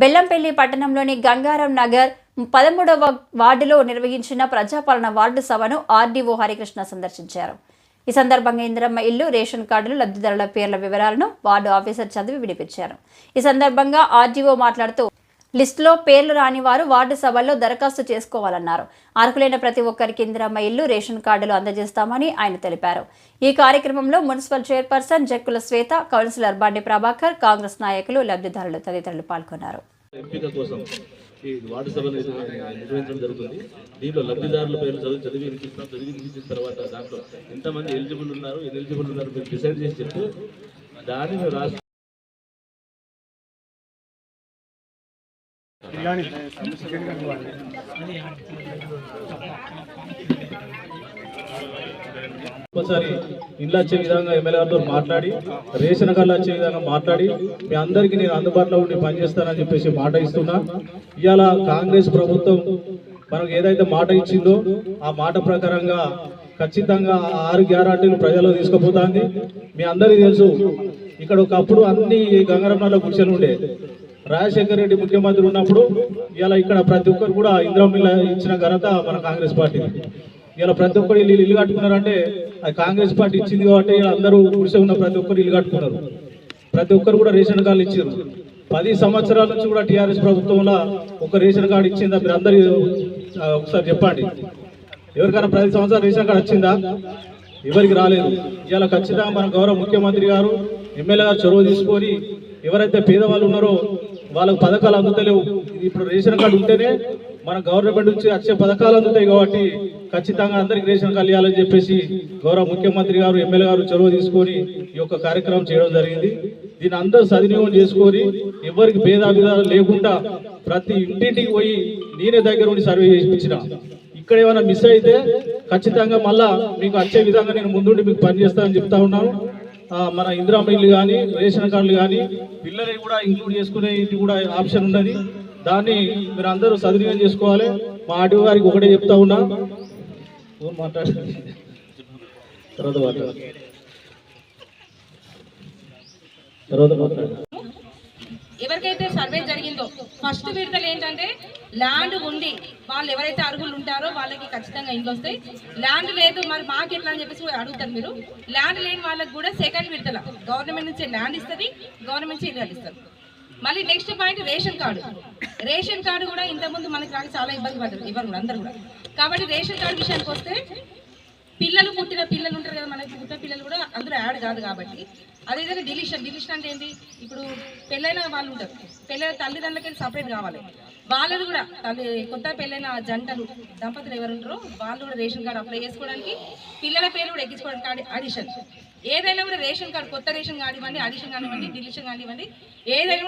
బెల్లంపల్లి పట్టణంలోని గంగారం నగర్ పదమూడవ వార్డులో నిర్వహించిన ప్రజాపాలన వార్డు సభను ఆర్డీఓ హరికృష్ణ సందర్శించారు. ఈ సందర్భంగా ఇందిరమ్మ ఇల్లు రేషన్ కార్డులు లబ్ధిదారుల పేర్ల వివరాలను వార్డు ఆఫీసర్ చదివి వినిపించారు. ఈ సందర్భంగా ఆర్డీఓ మాట్లాడుతూ లిస్టులో పేర్లు రాని వారు వార్డు సభల్లో దరఖాస్తు చేసుకోవాలన్నారు. అర్హులైన ప్రతి ఒక్కరికి ఇందిరమ్మ ఇల్లు రేషన్ కార్డులు అందజేస్తామని ఆయన తెలిపారు. ఈ కార్యక్రమంలో municipal chairperson Jakkula Swetha councillor Bandi Prabhakar Congress నాయకులు లబ్ధిదారులు తదితరులు పాల్గొన్నారు. ఎంపిక కోసం ఈ వార్డు నిర్వహించడం జరుగుతుంది. దీంట్లో లబ్ధిదారుల పేర్లు చదివి చదివి వినిపిస్తాం. చదివి వినిపించిన తర్వాత దాంట్లో ఎంతమంది ఎలిజిబుల్ ఉన్నారు ఎలిజిబుల్ ఉన్నారు మీరు డిసైడ్ చేసి చెప్తే రాష్ట్ర ఒకసారి ఇంట్లో వచ్చే విధంగా ఎమ్మెల్యే గారితో మాట్లాడి రేషన్ కార్డులు వచ్చే విధంగా మాట్లాడి మీ అందరికీ నేను అందుబాటులో ఉండి పనిచేస్తానని చెప్పేసి మాట ఇస్తున్నా. ఇవాళ కాంగ్రెస్ ప్రభుత్వం మనకు ఏదైతే మాట ఇచ్చిందో ఆ మాట ప్రకారంగా ఖచ్చితంగా ఆరు గ్యారంటీలు ప్రజల్లో తీసుకుపోతుంది. మీ అందరికీ తెలుసు ఇక్కడ ఒకప్పుడు అన్ని గంగారంలో కూర్చొని ఉండే. రాజశేఖర రెడ్డి ముఖ్యమంత్రి ఉన్నప్పుడు ఇలా ఇక్కడ ప్రతి ఒక్కరు కూడా ఇంద్రమిల్ల ఇచ్చిన ఘనత మన కాంగ్రెస్ పార్టీ. ఇలా ప్రతి ఒక్కరు ఇల్లు ఇల్లు కట్టుకున్నారంటే అది కాంగ్రెస్ పార్టీ ఇచ్చింది కాబట్టి అందరూ గుడిసె ఉన్న ప్రతి ఒక్కరు ఇల్లు కట్టుకున్నారు. ప్రతి ఒక్కరు కూడా రేషన్ కార్డులు ఇచ్చారు. పది సంవత్సరాల నుంచి కూడా టీఆర్ఎస్ ప్రభుత్వంలో ఒక రేషన్ కార్డు ఇచ్చిందా మీరు అందరు ఒకసారి చెప్పండి. ఎవరికైనా ప్రతి సంవత్సరం రేషన్ కార్డు వచ్చిందా? ఎవరికి రాలేదు. ఇవాళ ఖచ్చితంగా మన గౌరవ ముఖ్యమంత్రి గారు ఎమ్మెల్యే గారు చొరవ తీసుకొని ఎవరైతే పేదవాళ్ళు ఉన్నారో వాళ్ళకు పథకాలు అందుతలేవు. ఇప్పుడు రేషన్ కార్డు ఉంటేనే మన గవర్నమెంట్ నుంచి వచ్చే పథకాలు అందుతాయి కాబట్టి ఖచ్చితంగా అందరికి రేషన్ కార్డు ఇవ్వాలని చెప్పేసి గౌరవ ముఖ్యమంత్రి గారు ఎమ్మెల్యే గారు చొరవ తీసుకొని ఈ యొక్క కార్యక్రమం చేయడం జరిగింది. దీని అందరూ సద్వినియోగం చేసుకొని ఎవరికి భేదాభిధాలు లేకుండా ప్రతి ఇంటింటికి పోయి నేనే దగ్గర ఉండి సర్వే చేయించిన. ఇక్కడ ఏమైనా మిస్ అయితే ఖచ్చితంగా మళ్ళా మీకు వచ్చే విధంగా నేను ముందుండి మీకు పనిచేస్తానని చెప్తా ఉన్నాను. మన ఇందిరా మిల్లు కానీ రేషన్ కార్డులు కానీ పిల్లలని కూడా ఇంక్లూడ్ చేసుకునే ఇది కూడా ఆప్షన్ ఉన్నది. దాన్ని మీరు అందరూ సద్వినియోగం చేసుకోవాలి. మా ఆటో గారికి ఒకటే చెప్తా ఉన్నా. ఫోన్ మాట్లాడు తర్వాత తర్వాత ఎవరికైతే సర్వే జరిగిందో ఫస్ట్ విడతలు ఏంటంటే ల్యాండ్ ఉండి వాళ్ళు ఎవరైతే అర్హులు ఉంటారో వాళ్ళకి ఖచ్చితంగా ఇండ్లు వస్తాయి. ల్యాండ్ లేదు మరి మాకు ఎట్లా అని చెప్పేసి అడుగుతారు మీరు. ల్యాండ్ లేని వాళ్ళకి కూడా సెకండ్ విడతల. గవర్నమెంట్ నుంచి ల్యాండ్ ఇస్తుంది గవర్నమెంట్ నుంచి ఇల్లు ఇస్తారు మళ్ళీ next point ration card. Ration card కూడా ఇంతకుముందు మనకి రాక చాలా ఇబ్బంది పడ్డారు ఇవ్వరు అందరూ అందరు కూడా. కాబట్టి రేషన్ కార్డు విషయానికి వస్తే పిల్లలు పుట్టిన పిల్లలు ఉంటారు కదా మనకి పుట్టిన పిల్లలు కూడా అందులో యాడ్ కాదు కాబట్టి. అదేవిధంగా డిలీషన్ డిలీషన్ అంటే ఏంటి? ఇప్పుడు పెళ్ళైన వాళ్ళు ఉంటారు. పెళ్ళైన తల్లిదండ్రులకి సపరేట్ కావాలి. వాళ్ళది కూడా తల్లి కొత్త పెళ్ళైన జంటలు దంపతులు ఎవరు ఉంటారో వాళ్ళు కూడా రేషన్ కార్డు అప్లై చేసుకోవడానికి పిల్లల పేరు కూడా ఎక్కించుకోవడానికి అడిషన్ ఏదైనా కూడా రేషన్ కార్డు కొత్త రేషన్ కానివ్వండి అడిషన్ కానివ్వండి డిలీషన్ కానివ్వండి ఏదైనా